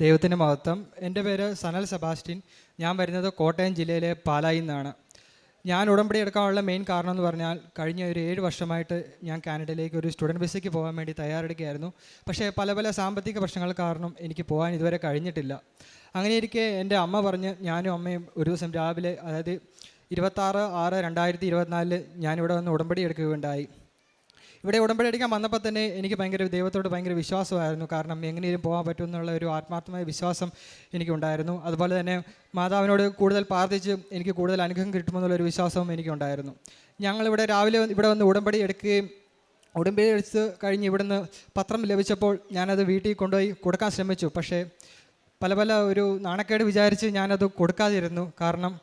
ദൈവത്തിന്റെ മഹത്വം. എന്റെ പേര് സനൽ സെബാസ്റ്റ്യൻ. ഞാൻ വരുന്നത് കോട്ടയം ജില്ലയിലെ പാലായി നിന്നാണ്. ഞാൻ ഉടമ്പടി എടുക്കാനുള്ള മെയിൻ കാരണം എന്ന് പറഞ്ഞാൽ കഴിഞ്ഞ ഒരു ഏഴ് വർഷമായിട്ട് ഞാൻ കാനഡയിലേക്ക് ഒരു സ്റ്റുഡന്റ് വിസയ്ക്ക് പോകാൻ വേണ്ടി തയ്യാറെടുക്കുകയായിരുന്നു. പക്ഷേ പല പല സാമ്പത്തിക പ്രശ്നങ്ങൾ കാരണം എനിക്ക് പോകാൻ ഇതുവരെ കഴിഞ്ഞിട്ടില്ല. അങ്ങനെ ഇരിക്കെ എന്റെ അമ്മ പറഞ്ഞ് ഞാനും അമ്മയും ഒരു ദിവസം രാവിലെ അതായത് ഇരുപത്താറ് ആറ് രണ്ടായിരത്തി ഇരുപത്തിനാലിൽ ഞാനിവിടെ വന്ന് ഉടമ്പടി എടുക്കുകയുണ്ടായി. ഇവിടെ ഉടമ്പടി അടിക്കാൻ വന്നപ്പോൾ തന്നെ എനിക്ക് ഭയങ്കര ദൈവത്തോട് ഭയങ്കര വിശ്വാസമായിരുന്നു. കാരണം എങ്ങനെയും പോകാൻ പറ്റും എന്നുള്ള ഒരു ആത്മാർത്ഥമായ വിശ്വാസം എനിക്കുണ്ടായിരുന്നു. അതുപോലെ തന്നെ മാതാവിനോട് കൂടുതൽ പ്രാർത്ഥിച്ച് എനിക്ക് കൂടുതൽ അനുഗ്രഹം കിട്ടുമെന്നുള്ള ഒരു വിശ്വാസവും എനിക്കുണ്ടായിരുന്നു. ഞങ്ങളിവിടെ രാവിലെ ഇവിടെ വന്ന് ഉടമ്പടി എടുക്കുകയും ഉടമ്പടി എടുത്ത് കഴിഞ്ഞ് ഇവിടുന്ന് പത്രം ലഭിച്ചപ്പോൾ ഞാനത് വീട്ടിൽ കൊണ്ടുപോയി കൊടുക്കാൻ ശ്രമിച്ചു. പക്ഷേ പല പല ഒരു നാണക്കേട് വിചാരിച്ച് ഞാനത് കൊടുക്കാതിരുന്നു. കാരണം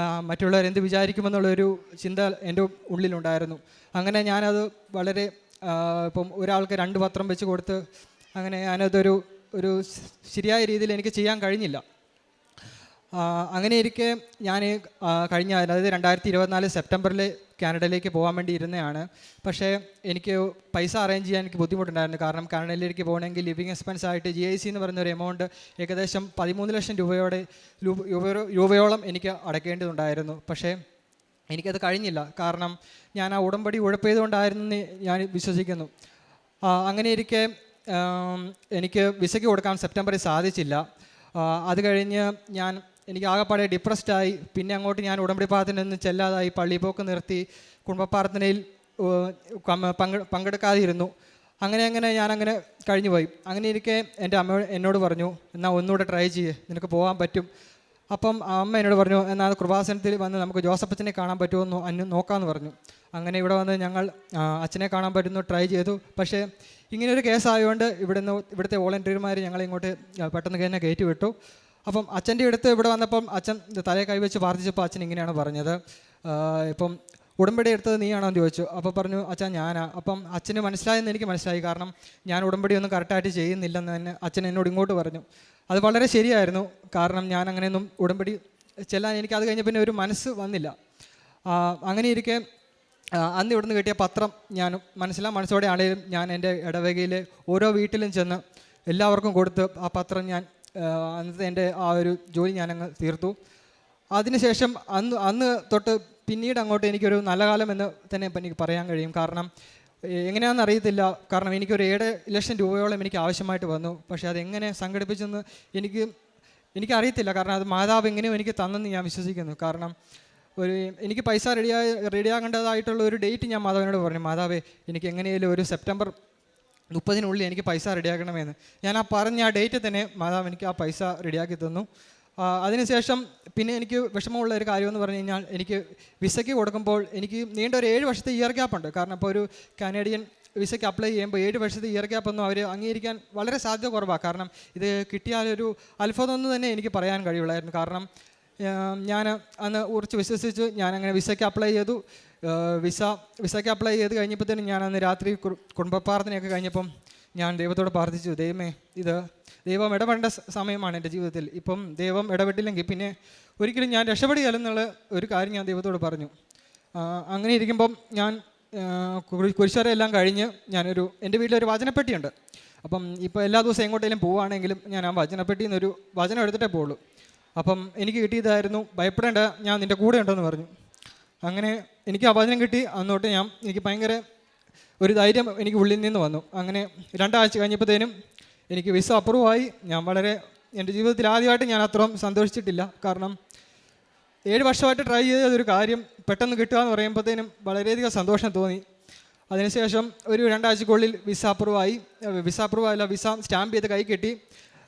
മറ്റുള്ളവർ എന്ത് വിചാരിക്കുമെന്നുള്ളൊരു ചിന്ത എന്റെ ഉള്ളിലുണ്ടായിരുന്നു. അങ്ങനെ ഞാനത് വളരെ ഇപ്പം ഒരാൾക്ക് രണ്ട് പത്രം വെച്ച് കൊടുത്ത് അങ്ങനെ ഞാനതൊരു ഒരു ശരിയായ രീതിയിൽ എനിക്ക് ചെയ്യാൻ കഴിഞ്ഞില്ല. അങ്ങനെ ഇരിക്കെ ഞാൻ കഴിഞ്ഞ അതായത് രണ്ടായിരത്തി ഇരുപത്തിനാല് സെപ്റ്റംബറിൽ കാനഡയിലേക്ക് പോകാൻ വേണ്ടി ഇരുന്നതാണ് പക്ഷേ എനിക്ക് പൈസ അറേഞ്ച് ചെയ്യാൻ എനിക്ക് ബുദ്ധിമുട്ടുണ്ടായിരുന്നു. കാരണം കാനഡയിലേക്ക് പോകണമെങ്കിൽ ലിവിങ് എക്സ്പെൻസ് ആയിട്ട് ജി ഐ സി എന്ന് പറയുന്ന ഒരു എമൗണ്ട് ഏകദേശം പതിമൂന്ന് ലക്ഷം രൂപയോടെ രൂപയോളം എനിക്ക് അടയ്ക്കേണ്ടതുണ്ടായിരുന്നു പക്ഷേ എനിക്കത് കഴിഞ്ഞില്ല. കാരണം ഞാൻ ആ ഉടമ്പടി ഉഴപ്പിയതുകൊണ്ടായിരുന്നു ഞാൻ വിശ്വസിക്കുന്നു. അങ്ങനെ ഇരിക്കെ എനിക്ക് വിസയ്ക്ക് കൊടുക്കാൻ സെപ്റ്റംബറിൽ സാധിച്ചില്ല. അത് കഴിഞ്ഞ് ഞാൻ എനിക്ക് ആകെപ്പാടെ ഡിപ്രസ്ഡ് ആയി. പിന്നെ അങ്ങോട്ട് ഞാൻ ഉടമ്പടി പ്രാർത്ഥനയൊന്നും ചെല്ലാതായി. പള്ളിപ്പോക്ക് നിർത്തി. കുടുംബ പ്രാർത്ഥനയിൽ പങ്കെടുക്കാതിരുന്നു. അങ്ങനെ അങ്ങനെ ഞാൻ അങ്ങനെ കഴിഞ്ഞുപോയി. അങ്ങനെ ഇരിക്കെ എന്റെ അമ്മ എന്നോട് പറഞ്ഞു എന്നാൽ ഒന്നുകൂടെ ട്രൈ ചെയ്യേ. നിനക്ക് പോകാൻ പറ്റും. അപ്പം അമ്മ എന്നോട് പറഞ്ഞു എന്നാൽ കൃപാസനത്തിൽ വന്ന് നമുക്ക് ജോസഫച്ചനെ കാണാൻ പറ്റുമോ അന്ന് നോക്കാമെന്ന് പറഞ്ഞു. അങ്ങനെ ഇവിടെ വന്ന് ഞങ്ങൾ അച്ഛനെ കാണാൻ പറ്റുന്നു ട്രൈ ചെയ്തു. പക്ഷേ ഇങ്ങനെയൊരു കേസായതുകൊണ്ട് ഇവിടുന്ന് ഇവിടുത്തെ വോളണ്ടിയർമാർ ഞങ്ങളെ ഇങ്ങോട്ട് പെട്ടെന്ന് തന്നെ കയറ്റി വിട്ടു. അപ്പം അച്ഛന്റെ അടുത്ത് ഇവിടെ വന്നപ്പം അച്ഛൻ തലയെ കൈവച്ച് പ്രാർത്ഥിച്ചപ്പോൾ അച്ഛൻ ഇങ്ങനെയാണ് പറഞ്ഞത്. ഇപ്പം ഉടമ്പടി എടുത്തത് നീയാണോ എന്ന് ചോദിച്ചു. അപ്പോൾ പറഞ്ഞു അച്ഛൻ ഞാനാ. അപ്പം അച്ഛന് മനസ്സിലായെന്ന് എനിക്ക് മനസ്സിലായി. കാരണം ഞാൻ ഉടമ്പടി ഒന്നും കറക്റ്റായിട്ട് ചെയ്യുന്നില്ലെന്ന് തന്നെ അച്ഛൻ എന്നോട് ഇങ്ങോട്ട് പറഞ്ഞു. അത് വളരെ ശരിയായിരുന്നു. കാരണം ഞാൻ അങ്ങനെയൊന്നും ഉടമ്പടി ചെല്ലാൻ എനിക്ക് അത് കഴിഞ്ഞ പിന്നെ ഒരു മനസ്സ് വന്നില്ല. അങ്ങനെ ഇരിക്കെ അന്ന് ഇവിടുന്ന് കിട്ടിയ പത്രം ഞാൻ മനസ്സിലാ മനസ്സോടെ ആണെങ്കിലും ഞാൻ എന്റെ ഇടവകയിൽ ഓരോ വീട്ടിലും ചെന്ന് എല്ലാവർക്കും കൊടുത്ത് ആ പത്രം ഞാൻ അന്നത്തെ എന്റെ ആ ഒരു ജോലി ഞാനങ്ങ് തീർത്തു. അതിനുശേഷം അന്ന് അന്ന് തൊട്ട് പിന്നീട് അങ്ങോട്ട് എനിക്കൊരു നല്ല കാലം എന്ന് തന്നെ എനിക്ക് പറയാൻ കഴിയും. കാരണം എങ്ങനെയാണെന്ന് അറിയത്തില്ല. കാരണം എനിക്കൊരു ഏഴ് ലക്ഷം രൂപയോളം എനിക്ക് ആവശ്യമായിട്ട് വന്നു. പക്ഷേ അതെങ്ങനെ സംഘടിപ്പിച്ചെന്ന് എനിക്ക് എനിക്കറിയത്തില്ല. കാരണം അത് മാതാവ് എങ്ങനെയും എനിക്ക് തന്നെന്ന് ഞാൻ വിശ്വസിക്കുന്നു. കാരണം ഒരു എനിക്ക് പൈസ റെഡിയായി റെഡിയാകേണ്ടതായിട്ടുള്ള ഒരു ഡേറ്റ് ഞാൻ മാതാവിനോട് പറഞ്ഞു. മാതാവേ എനിക്ക് എങ്ങനെയെങ്കിലും ഒരു സെപ്റ്റംബർ മുപ്പതിനുള്ളിൽ എനിക്ക് പൈസ റെഡിയാക്കണമെന്ന്. ഞാൻ ആ പറഞ്ഞ ആ ഡേറ്റ് തന്നെ മാതാവ് എനിക്ക് ആ പൈസ റെഡിയാക്കി തന്നു. അതിനുശേഷം പിന്നെ എനിക്ക് വിഷമമുള്ള ഒരു കാര്യമെന്ന് പറഞ്ഞു കഴിഞ്ഞാൽ എനിക്ക് വിസയ്ക്ക് കൊടുക്കുമ്പോൾ എനിക്ക് നീണ്ട ഒരു ഏഴ് വർഷത്തെ ഇയർ ഗ്യാപ്പ് ഉണ്ട്. കാരണം ഇപ്പോൾ ഒരു കാനേഡിയൻ വിസയ്ക്ക് അപ്ലൈ ചെയ്യുമ്പോൾ ഏഴ് വർഷത്തെ ഇയർ ഗ്യാപ്പ് ഒന്നും അവർ അംഗീകരിക്കാൻ വളരെ സാധ്യത കുറവാണ് കാരണം ഇത് കിട്ടിയാലൊരു അത്ഭുതം എന്ന് തന്നെ എനിക്ക് പറയാൻ കഴിയുള്ളായിരുന്നു. കാരണം ഞാൻ അന്ന് കുറച്ച് വിശ്വസിച്ച്. ഞാൻ അങ്ങനെ വിസയ്ക്ക് അപ്ലൈ ചെയ്തു. വിസ വിസയ്ക്ക് അപ്ലൈ ചെയ്ത് കഴിഞ്ഞപ്പോഴത്തേനും ഞാൻ അന്ന് രാത്രി കുടുംബപ്രാർത്ഥനയൊക്കെ കുടുംബ പ്രാർത്ഥനയൊക്കെ കഴിഞ്ഞപ്പം ഞാൻ ദൈവത്തോട് പ്രാർത്ഥിച്ചു. ദൈവമേ ഇത് ദൈവം ഇടപെടേണ്ട സമയമാണ് എന്റെ ജീവിതത്തിൽ. ഇപ്പം ദൈവം ഇടപെട്ടില്ലെങ്കിൽ പിന്നെ ഒരിക്കലും ഞാൻ രക്ഷപ്പെടുകയല്ലെന്നുള്ള ഒരു കാര്യം ഞാൻ ദൈവത്തോട് പറഞ്ഞു. അങ്ങനെ ഇരിക്കുമ്പം ഞാൻ കുരിശുവരെല്ലാം കഴിഞ്ഞ് ഞാനൊരു എന്റെ വീട്ടിലൊരു വചനപ്പെട്ടിയുണ്ട്. അപ്പം ഇപ്പോൾ എല്ലാ ദിവസവും എങ്ങോട്ടേലും പോവുകയാണെങ്കിലും ഞാൻ ആ വചനപ്പെട്ടിയിൽ നിന്നൊരു വചനം എടുത്തിട്ടേ പോകുള്ളൂ അപ്പം എനിക്ക് കിട്ടിയതായിരുന്നു. ഭയപ്പെടേണ്ട ഞാൻ നിന്റെ കൂടെ ഉണ്ടെന്ന് പറഞ്ഞു. അങ്ങനെ എനിക്ക് ആ വചനം കിട്ടി. അന്നോട്ട് ഞാൻ എനിക്ക് ഭയങ്കര ഒരു ധൈര്യം എനിക്ക് ഉള്ളിൽ നിന്ന് വന്നു. അങ്ങനെ രണ്ടാഴ്ച കഴിഞ്ഞപ്പോഴത്തേനും എനിക്ക് വിസ അപ്രൂവായി. ഞാൻ വളരെ എന്റെ ജീവിതത്തിൽ ആദ്യമായിട്ട് ഞാൻ അത്രയും സന്തോഷിച്ചിട്ടില്ല. കാരണം ഏഴ് വർഷമായിട്ട് ട്രൈ ചെയ്ത ഒരു കാര്യം പെട്ടെന്ന് കിട്ടുക എന്ന് പറയുമ്പോഴത്തേനും വളരെയധികം സന്തോഷം തോന്നി. അതിനുശേഷം ഒരു രണ്ടാഴ്ചക്കുള്ളിൽ വിസ അപ്രൂവായി. വിസ അപ്രൂവ് അല്ല വിസ സ്റ്റാമ്പ് ചെയ്ത് കൈ കിട്ടി.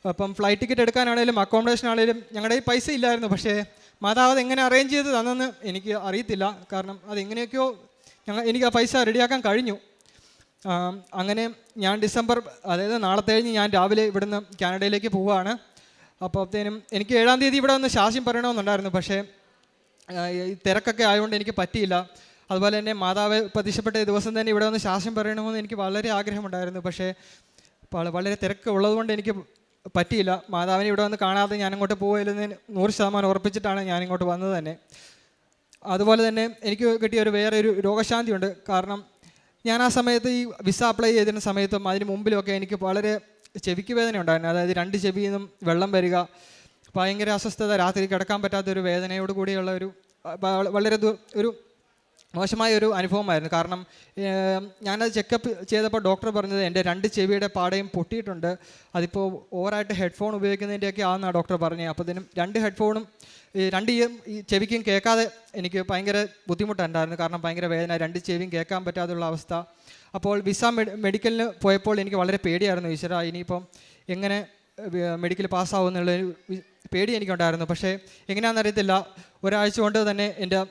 അപ്പം ഫ്ലൈറ്റ് ടിക്കറ്റ് എടുക്കാനാണേലും അക്കോമഡേഷൻ ആണേലും ഞങ്ങളുടെ ഈ പൈസ ഇല്ലായിരുന്നു. പക്ഷേ മാതാവ് അത് എങ്ങനെ അറേഞ്ച് ചെയ്ത് തന്നെന്ന് എനിക്ക് അറിയത്തില്ല. കാരണം അതെങ്ങനെയൊക്കെയോ ഞങ്ങൾ എനിക്ക് ആ പൈസ റെഡിയാക്കാൻ കഴിഞ്ഞു. അങ്ങനെ ഞാൻ ഡിസംബർ അതായത് നാളത്തെ കഴിഞ്ഞ് ഞാൻ രാവിലെ ഇവിടുന്ന് കാനഡയിലേക്ക് പോവുകയാണ്. അപ്പോഴത്തേനും എനിക്ക് ഏഴാം തീയതി ഇവിടെ വന്ന് ശാസ്യം പറയണമെന്നുണ്ടായിരുന്നു. പക്ഷേ ഈ തിരക്കൊക്കെ ആയതുകൊണ്ട് എനിക്ക് പറ്റിയില്ല. അതുപോലെ തന്നെ മാതാവ് പ്രതീക്ഷപ്പെട്ട ദിവസം തന്നെ ഇവിടെ വന്ന് ശാസ്യം പറയണമെന്ന് എനിക്ക് വളരെ ആഗ്രഹമുണ്ടായിരുന്നു. പക്ഷേ വളരെ തിരക്ക് ഉള്ളതുകൊണ്ട് എനിക്ക് പറ്റിയില്ല. മാതാവിനെ ഇവിടെ വന്ന് കാണാതെ ഞാൻ അങ്ങോട്ട് പോകില്ലെന്ന് നൂറ് ശതമാനം ഉറപ്പിച്ചിട്ടാണ് ഞാൻ ഇങ്ങോട്ട് വന്നത് തന്നെ. അതുപോലെ തന്നെ എനിക്ക് കിട്ടിയ ഒരു വേറെ ഒരു രോഗശാന്തിയുണ്ട്. കാരണം ഞാൻ ആ സമയത്ത് ഈ വിസ അപ്ലൈ ചെയ്തിരുന്ന സമയത്തും അതിന് മുമ്പിലുമൊക്കെ എനിക്ക് വളരെ ചെവിക്ക് വേദന ഉണ്ടായിരുന്നു. അതായത് രണ്ട് ചെവിയിൽ നിന്നും വെള്ളം വരിക ഭയങ്കര അസ്വസ്ഥത രാത്രി കിടക്കാൻ പറ്റാത്തൊരു വേദനയോട് കൂടിയുള്ള ഒരു വളരെ ഒരു മോശമായ ഒരു അനുഭവമായിരുന്നു. കാരണം ഞാനത് ചെക്കപ്പ് ചെയ്തപ്പോൾ ഡോക്ടർ പറഞ്ഞത് എന്റെ രണ്ട് ചെവിയുടെ പാടയും പൊട്ടിയിട്ടുണ്ട്. അതിപ്പോൾ ഓവറായിട്ട് ഹെഡ്ഫോൺ ഉപയോഗിക്കുന്നതിന്റെയൊക്കെ ആണെന്നാണ് ഡോക്ടർ പറഞ്ഞത്. അപ്പോൾ ഇതിനും രണ്ട് ഹെഡ്ഫോണും രണ്ട് ഈ ചെവിക്കും കേൾക്കാതെ എനിക്ക് ഭയങ്കര ബുദ്ധിമുട്ടുണ്ടായിരുന്നു. കാരണം ഭയങ്കര വേദന രണ്ട് ചെവിയും കേൾക്കാൻ പറ്റാതുള്ള അവസ്ഥ. അപ്പോൾ വിസ മെഡിക്കലിന് പോയപ്പോൾ എനിക്ക് വളരെ പേടിയായിരുന്നു ഈശ്വര ഇനിയിപ്പം എങ്ങനെ മെഡിക്കൽ പാസ്സാവും ഒരു വി- പേടി എനിക്കുണ്ടായിരുന്നു. പക്ഷേ എങ്ങനെയാണെന്ന് അറിയത്തില്ല ഒരാഴ്ച കൊണ്ട് തന്നെ എന്റെ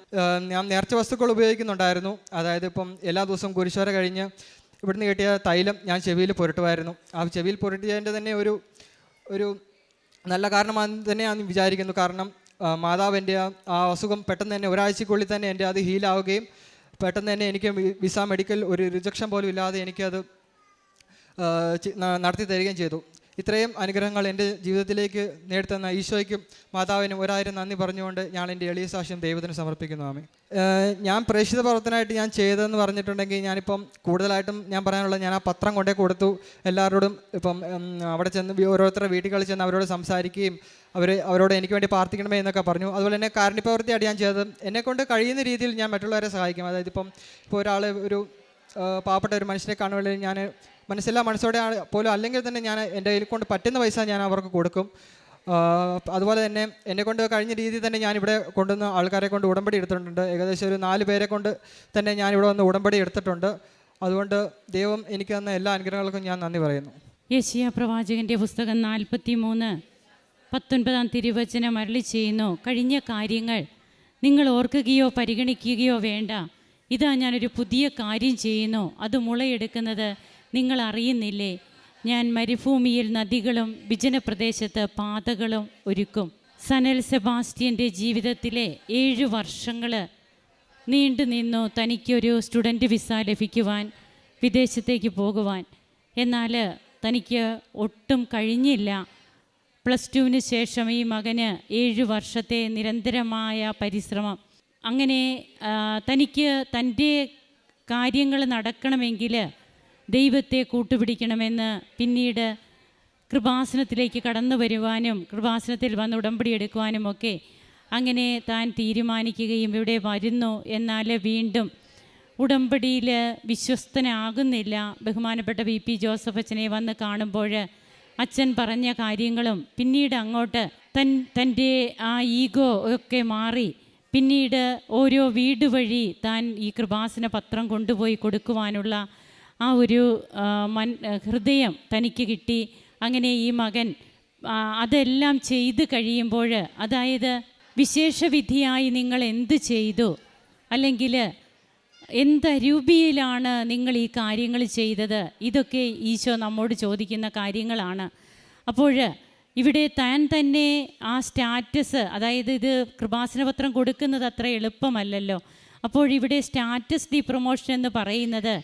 ഞാൻ നേർച്ച വസ്തുക്കൾ ഉപയോഗിക്കുന്നുണ്ടായിരുന്നു. അതായത് ഇപ്പം എല്ലാ ദിവസവും കുരിശോര കഴിഞ്ഞ് ഇവിടുന്ന് കിട്ടിയ തൈലം ഞാൻ ചെവിയിൽ പുരട്ടുമായിരുന്നു. ആ ചെവിയിൽ പുരട്ടിയതിന്റെ തന്നെ ഒരു ഒരു നല്ല കാരണമാണെന്ന് തന്നെ ഞാൻ വിചാരിക്കുന്നു. കാരണം മാതാവിന്റെ ആ- അസുഖം പെട്ടെന്ന് തന്നെ ഒരാഴ്ചക്കുള്ളിൽ തന്നെ എന്റെ അത് ഹീലാവുകയും പെട്ടെന്ന് തന്നെ എനിക്ക് വിസ മെഡിക്കൽ ഒരു റിജക്ഷൻ പോലും ഇല്ലാതെ എനിക്കത് നടത്തി തരികയും ചെയ്തു. ഇത്രയും അനുഗ്രഹങ്ങൾ എന്റെ ജീവിതത്തിലേക്ക് നേടിത്തന്ന ഈശോയ്ക്കും മാതാവിനും ഒരായിരം നന്ദി പറഞ്ഞുകൊണ്ട് ഞാൻ എന്റെ എളിയ സാക്ഷ്യം ദൈവത്തിന് സമർപ്പിക്കുന്നു ആമി ഞാൻ പ്രേക്ഷിത പ്രവർത്തനമായിട്ട് ഞാൻ ചെയ്തതെന്ന് പറഞ്ഞിട്ടുണ്ടെങ്കിൽ ഞാനിപ്പം കൂടുതലായിട്ടും ഞാൻ പറയാനുള്ളത് ഞാൻ ആ പത്രം കൊണ്ടേ കൊടുത്തു. എല്ലാവരോടും ഇപ്പം അവിടെ ചെന്ന് ഓരോരുത്തരുടെ വീടുകളിൽ ചെന്ന് അവരോട് സംസാരിക്കുകയും അവർ അവരോട് എനിക്ക് വേണ്ടി പ്രാർത്ഥിക്കണമേ എന്നൊക്കെ പറഞ്ഞു. അതുപോലെ തന്നെ കാരുണ്യപ്രവൃത്തിയായിട്ട് ഞാൻ ചെയ്തത് എന്നെക്കൊണ്ട് കഴിയുന്ന രീതിയിൽ ഞാൻ മറ്റുള്ളവരെ സഹായിക്കും. അതായത് ഇപ്പം ഇപ്പോൾ ഒരാൾ ഒരു പാവപ്പെട്ട ഒരു മനുഷ്യനെ കാണുമ്പോൾ ഞാൻ മനസ്സില്ലാ മനസ്സോടെ പോലും അല്ലെങ്കിൽ തന്നെ ഞാൻ എന്റെ കയ്യിൽ കൊണ്ട് പറ്റുന്ന പൈസ ഞാൻ അവർക്ക് കൊടുക്കും. അതുപോലെ തന്നെ എന്നെ കൊണ്ട് കഴിഞ്ഞ രീതിയിൽ തന്നെ ഞാൻ ഇവിടെ കൊണ്ടുവന്ന് ആൾക്കാരെ കൊണ്ട് ഉടമ്പടി എടുത്തിട്ടുണ്ട്. ഏകദേശം ഒരു നാല് പേരെ കൊണ്ട് തന്നെ ഞാൻ വന്ന് ഉടമ്പടി എടുത്തിട്ടുണ്ട്. അതുകൊണ്ട് ദൈവം എനിക്ക് തന്ന എല്ലാ അനുഗ്രഹങ്ങൾക്കും ഞാൻ നന്ദി പറയുന്നു. യേശിയ പ്രവാചകന്റെ പുസ്തകം നാൽപ്പത്തി മൂന്ന് പത്തൊൻപതാം തിരുവചനം അരളി ചെയ്യുന്നു. കഴിഞ്ഞ കാര്യങ്ങൾ നിങ്ങൾ ഓർക്കുകയോ പരിഗണിക്കുകയോ വേണ്ട. ഇതാ ഞാനൊരു പുതിയ കാര്യം ചെയ്യുന്നു. അത് മുളയെടുക്കുന്നത് നിങ്ങൾ അറിയുന്നില്ലേ ഞാൻ മരുഭൂമിയിൽ നദികളും വിജനപ്രദേശത്ത് പാതകളും ഒരുക്കും. സനൽ സെബാസ്റ്റ്യന്റെ ജീവിതത്തിലെ ഏഴ് വർഷങ്ങൾ നീണ്ടു നിന്നു തനിക്കൊരു സ്റ്റുഡന്റ് വിസ ലഭിക്കുവാൻ വിദേശത്തേക്ക് പോകുവാൻ. എന്നാൽ തനിക്ക് ഒട്ടും കഴിഞ്ഞില്ല. പ്ലസ് ടുവിന് ശേഷം ഈ മകന് ഏഴ് വർഷത്തെ നിരന്തരമായ പരിശ്രമം. അങ്ങനെ തനിക്ക് തന്റെ കാര്യങ്ങൾ നടക്കണമെങ്കിൽ ദൈവത്തെ കൂട്ടുപിടിക്കണമെന്ന് പിന്നീട് കൃപാസനത്തിലേക്ക് കടന്നു വരുവാനും കൃപാസനത്തിൽ വന്ന് ഉടമ്പടി എടുക്കുവാനും ഒക്കെ അങ്ങനെ താൻ തീരുമാനിക്കുകയും ഇവിടെ വരുന്നു എന്നാൽ വീണ്ടും ഉടമ്പടിയിൽ വിശ്വസ്തനാകുന്നില്ല. ബഹുമാനപ്പെട്ട വി. പി. ജോസഫ് അച്ഛനെ വന്ന് കാണുമ്പോൾ അച്ഛൻ പറഞ്ഞ കാര്യങ്ങളും പിന്നീട് അങ്ങോട്ട് തൻ തന്റെ ആ ഈഗോ ഒക്കെ മാറി പിന്നീട് ഓരോ വീട് വഴി താൻ ഈ കൃപാസന പത്രം കൊണ്ടുപോയി കൊടുക്കുവാനുള്ള ആ ഒരു മൻ ഹൃദയം തനിക്ക് കിട്ടി. അങ്ങനെ ഈ മകൻ അതെല്ലാം ചെയ്ത് കഴിയുമ്പോൾ അതായത് വിശേഷവിധിയായി നിങ്ങൾ എന്ത് ചെയ്തു? അല്ലെങ്കിൽ എന്തരൂപിയിലാണ് നിങ്ങൾ ഈ കാര്യങ്ങൾ ചെയ്തത്? ഇതൊക്കെ ഈശോ നമ്മോട് ചോദിക്കുന്ന കാര്യങ്ങളാണ്. അപ്പോൾ ഇവിടെ താൻ തന്നെ ആ സ്റ്റാറ്റസ് അതായത് ഇത് കൃപാസനപത്രം കൊടുക്കുന്നത് അത്ര എളുപ്പമല്ലല്ലോ. അപ്പോൾ ഇവിടെ സ്റ്റാറ്റസ് ഡി പ്രൊമോഷൻ എന്ന് പറയുന്നത്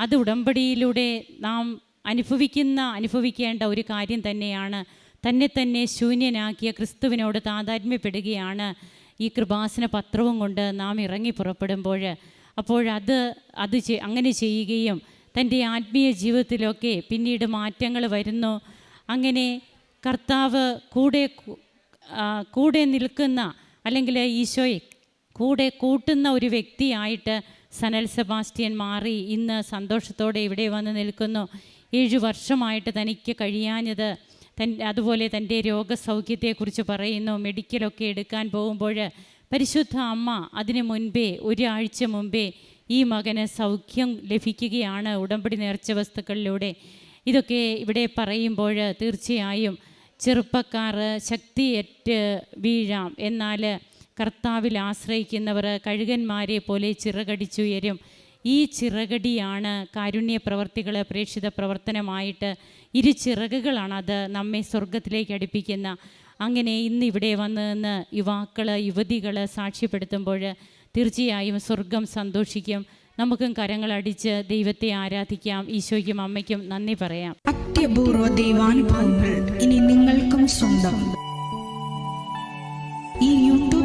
അത് ഉടമ്പടിയിലൂടെ നാം അനുഭവിക്കുന്ന അനുഭവിക്കേണ്ട ഒരു കാര്യം തന്നെയാണ്. തന്നെ തന്നെ ശൂന്യനാക്കിയ ക്രിസ്തുവിനോട് താതാത്മ്യപ്പെടുകയാണ് ഈ കൃപാസന പത്രവും കൊണ്ട് നാം ഇറങ്ങി പുറപ്പെടുമ്പോൾ. അപ്പോഴത് അത് അങ്ങനെ ചെയ്യുകയും തന്റെ ആത്മീയ ജീവിതത്തിലൊക്കെ പിന്നീട് മാറ്റങ്ങൾ വരുന്നു. അങ്ങനെ കർത്താവ് കൂടെ കൂടെ നിൽക്കുന്ന അല്ലെങ്കിൽ ഈശോയെ കൂടെ കൂട്ടുന്ന ഒരു വ്യക്തിയായിട്ട് സനൽ സെബാസ്റ്റ്യൻ മാറി ഇന്ന് സന്തോഷത്തോടെ ഇവിടെ വന്ന് നിൽക്കുന്നു. ഏഴു വർഷമായിട്ട് തനിക്ക് കഴിയാഞ്ഞത് തൻ അതുപോലെ തന്റെ രോഗസൗഖ്യത്തെക്കുറിച്ച് പറയുന്നു. മെഡിക്കലൊക്കെ എടുക്കാൻ പോകുമ്പോൾ പരിശുദ്ധ അമ്മ അതിനു മുൻപേ ഒരാഴ്ച മുമ്പേ ഈ മകന് സൗഖ്യം ലഭിക്കുകയാണ് ഉടമ്പടി നേർച്ച വസ്തുക്കളിലൂടെ. ഇതൊക്കെ ഇവിടെ പറയുമ്പോൾ തീർച്ചയായും ചെറുപ്പക്കാർ ശക്തിയേറ്റ് വീഴാം. എന്നാൽ കർത്താവിൽ ആശ്രയിക്കുന്നവർ കഴുകന്മാരെ പോലെ ചിറകടിച്ചുയരും. ഈ ചിറകടിയാണ് കാരുണ്യ പ്രവർത്തികൾ പ്രേക്ഷിത പ്രവർത്തനമായിട്ട് ഇരു ചിറകുകളാണത് നമ്മെ സ്വർഗത്തിലേക്ക് അടുപ്പിക്കുന്ന. അങ്ങനെ ഇന്ന് ഇവിടെ വന്ന് നിന്ന് യുവാക്കൾ യുവതികൾ സാക്ഷ്യപ്പെടുത്തുമ്പോൾ തീർച്ചയായും സ്വർഗം സന്തോഷിക്കും. നമുക്കും കരങ്ങളടിച്ച് ദൈവത്തെ ആരാധിക്കാം. ഈശോയ്ക്കും അമ്മയ്ക്കും നന്ദി പറയാം. അത്യപൂർവ ദൈവാനുഭവങ്ങൾ ഇനി നിങ്ങൾക്കും സ്വന്തം.